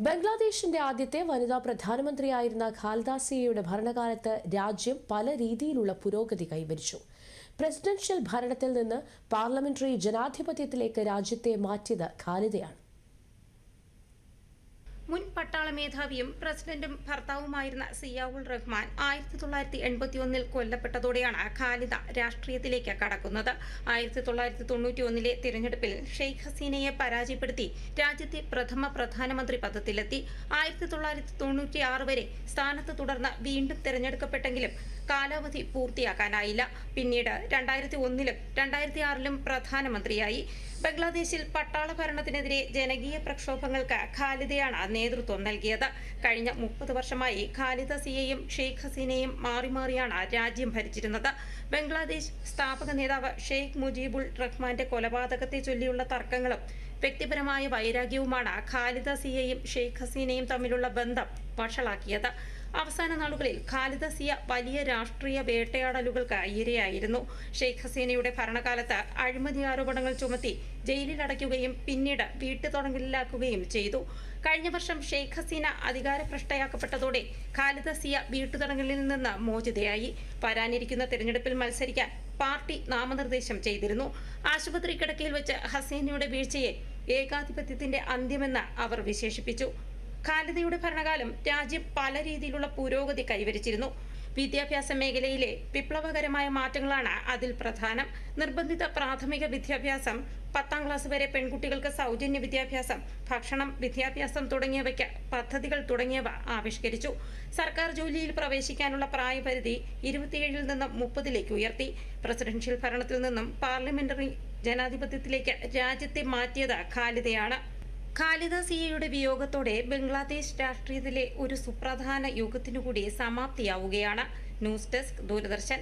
ബംഗ്ലാദേശിന്റെ ആദ്യത്തെ വനിതാ പ്രധാനമന്ത്രിയായിരുന്ന ഖാൽദാസിയയുടെ ഭരണകാലത്ത് രാജ്യം പല രീതിയിലുള്ള പുരോഗതി കൈവരിച്ചു. പ്രസിഡൻഷ്യൽ ഭരണത്തിൽ നിന്ന് പാർലമെന്ററി ജനാധിപത്യത്തിലേക്ക് രാജ്യത്തെ മാറ്റിയത് ഖാലിദയാണ്. മുൻ പട്ടാള മേധാവിയും പ്രസിഡന്റും ഭർത്താവുമായിരുന്ന സിയാവുൾ റഹ്മാൻ ആയിരത്തി തൊള്ളായിരത്തി എൺപത്തി ഒന്നിൽ കൊല്ലപ്പെട്ടതോടെയാണ് ഖാലിദ രാഷ്ട്രീയത്തിലേക്ക് കടക്കുന്നത്. ആയിരത്തി തൊള്ളായിരത്തി തൊണ്ണൂറ്റി ഒന്നിലെ തിരഞ്ഞെടുപ്പിൽ ഷെയ്ഖ് ഹസീനയെ പരാജയപ്പെടുത്തി രാജ്യത്തെ പ്രഥമ പ്രധാനമന്ത്രി പദത്തിലെത്തി. ആയിരത്തി തൊള്ളായിരത്തി തൊണ്ണൂറ്റി ആറ് വരെ സ്ഥാനത്ത് തുടർന്ന് വീണ്ടും തിരഞ്ഞെടുക്കപ്പെട്ടെങ്കിലും കാലാവധി പൂർത്തിയാക്കാനായില്ല. പിന്നീട് രണ്ടായിരത്തി ഒന്നിലും രണ്ടായിരത്തി ആറിലും പ്രധാനമന്ത്രിയായി. ബംഗ്ലാദേശിൽ പട്ടാള ഭരണത്തിനെതിരെ ജനകീയ പ്രക്ഷോഭങ്ങൾക്ക് ഖാലിദയാണ് നേതൃത്വം നൽകിയത്. കഴിഞ്ഞ മുപ്പത് വർഷമായി ഖാലിദ സിയെയും ഷെയ്ഖ് ഹസീനയും മാറി മാറിയാണ് രാജ്യം ഭരിച്ചിരുന്നത്. ബംഗ്ലാദേശ് സ്ഥാപക നേതാവ് ഷെയ്ഖ് മുജീബുൾ റഹ്മാന്റെ കൊലപാതകത്തെ ചൊല്ലിയുള്ള തർക്കങ്ങളും വ്യക്തിപരമായ വൈരാഗ്യവുമാണ് ഖാലിദ സിയെയും ഷെയ്ഖ് ഹസീനയും തമ്മിലുള്ള ബന്ധം വഷളാക്കിയത്. അവസാന നാളുകളിൽ ഖാലിദസിയ വലിയ രാഷ്ട്രീയ വേട്ടയാടലുകൾക്ക് ഇരയായിരുന്നു ഷെയ്ഖ് ഹസീനയുടെ ഭരണകാലത്ത് അഴിമതി ആരോപണങ്ങൾ ചുമത്തി ജയിലിൽ അടയ്ക്കുകയും പിന്നീട് വീട്ടുതടങ്കലിലാക്കുകയും ചെയ്തു. കഴിഞ്ഞ വർഷം ഷെയ്ഖ് ഹസീന അധികാരഭ്രഷ്ടയാക്കപ്പെട്ടതോടെ ഖാലിദസിയ വീട്ടുതടങ്കലിൽ നിന്ന് മോചിതയായി. വരാനിരിക്കുന്ന തിരഞ്ഞെടുപ്പിൽ മത്സരിക്കാൻ പാർട്ടി നാമനിർദ്ദേശം ചെയ്തിരുന്നു. ആശുപത്രി കിടക്കയിൽ വെച്ച് ഹസീനയുടെ വീഴ്ചയെ ഏകാധിപത്യത്തിന്റെ അന്ത്യമെന്ന് അവർ വിശേഷിപ്പിച്ചു. ഖാലിദയുടെ ഭരണകാലം രാജ്യം പല രീതിയിലുള്ള പുരോഗതി കൈവരിച്ചിരുന്നു. വിദ്യാഭ്യാസ മേഖലയിലെ വിപ്ലവകരമായ മാറ്റങ്ങളാണ് അതിൽ പ്രധാനം. നിർബന്ധിത പ്രാഥമിക വിദ്യാഭ്യാസം പത്താം ക്ലാസ് വരെ പെൺകുട്ടികൾക്ക് സൗജന്യ വിദ്യാഭ്യാസം ഭക്ഷണം വിദ്യാഭ്യാസം തുടങ്ങിയവയ്ക്ക് പദ്ധതികൾ തുടങ്ങിയവ ആവിഷ്കരിച്ചു. സർക്കാർ ജോലിയിൽ പ്രവേശിക്കാനുള്ള പ്രായപരിധി ഇരുപത്തിയേഴിൽ നിന്ന് മുപ്പതിലേക്ക് ഉയർത്തി. പ്രസിഡൻഷ്യൽ ഭരണത്തിൽ നിന്നും പാർലമെന്ററി ജനാധിപത്യത്തിലേക്ക് രാജ്യത്തെ മാറ്റിയത് ഖാലിദയാണ്. ഖാലിദ സിയയുടെ വിയോഗത്തോടെ ബംഗ്ലാദേശ് രാഷ്ട്രീയത്തിലെ ഒരു സുപ്രധാന യുഗത്തിനു കൂടി സമാപ്തിയാവുകയാണ്. News desk Doordarshan.